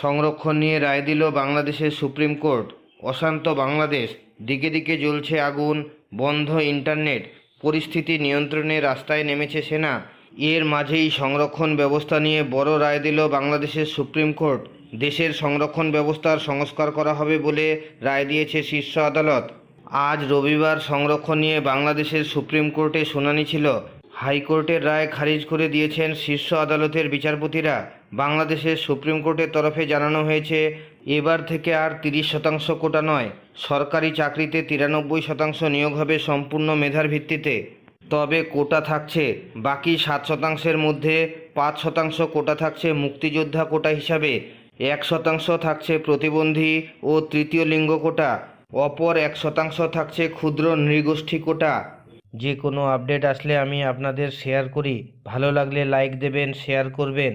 সংরক্ষণ নিয়ে রায় দিল বাংলাদেশের সুপ্রিম কোর্ট। অশান্ত বাংলাদেশ, দিকে দিকে জ্বলছে আগুন, বন্ধ ইন্টারনেট, পরিস্থিতি নিয়ন্ত্রণে রাস্তায় নেমেছে সেনা। এর মাঝেই সংরক্ষণ ব্যবস্থা নিয়ে বড় রায় দিল বাংলাদেশের সুপ্রিম কোর্ট। দেশের সংরক্ষণ ব্যবস্থার সংস্কার করা হবে বলে রায় দিয়েছে শীর্ষ আদালত। আজ রবিবার সংরক্ষণ নিয়ে বাংলাদেশের সুপ্রিম কোর্টে শুনানি ছিল। হাইকোর্টের রায় খারিজ করে দিয়েছেন শীর্ষ আদালতের বিচারপতিরা। বাংলাদেশের সুপ্রিম কোর্টের তরফে জানানো হয়েছে, এবার থেকে আর তিরিশ শতাংশ কোটা নয়, সরকারি চাকরিতে তিরানব্বই শতাংশ নিয়োগ হবে সম্পূর্ণ মেধার ভিত্তিতে। তবে কোটা থাকছে, বাকি সাত শতাংশের মধ্যে পাঁচ শতাংশ কোটা থাকছে মুক্তিযোদ্ধা কোটা হিসাবে, এক শতাংশ থাকছে প্রতিবন্ধী ও তৃতীয় লিঙ্গ কোটা, অপর এক শতাংশ থাকছে ক্ষুদ্র নৃগোষ্ঠী কোটা। যে কোনো আপডেট আসলে আমি আপনাদের শেয়ার করি, ভালো লাগলে লাইক দেবেন, শেয়ার করবেন।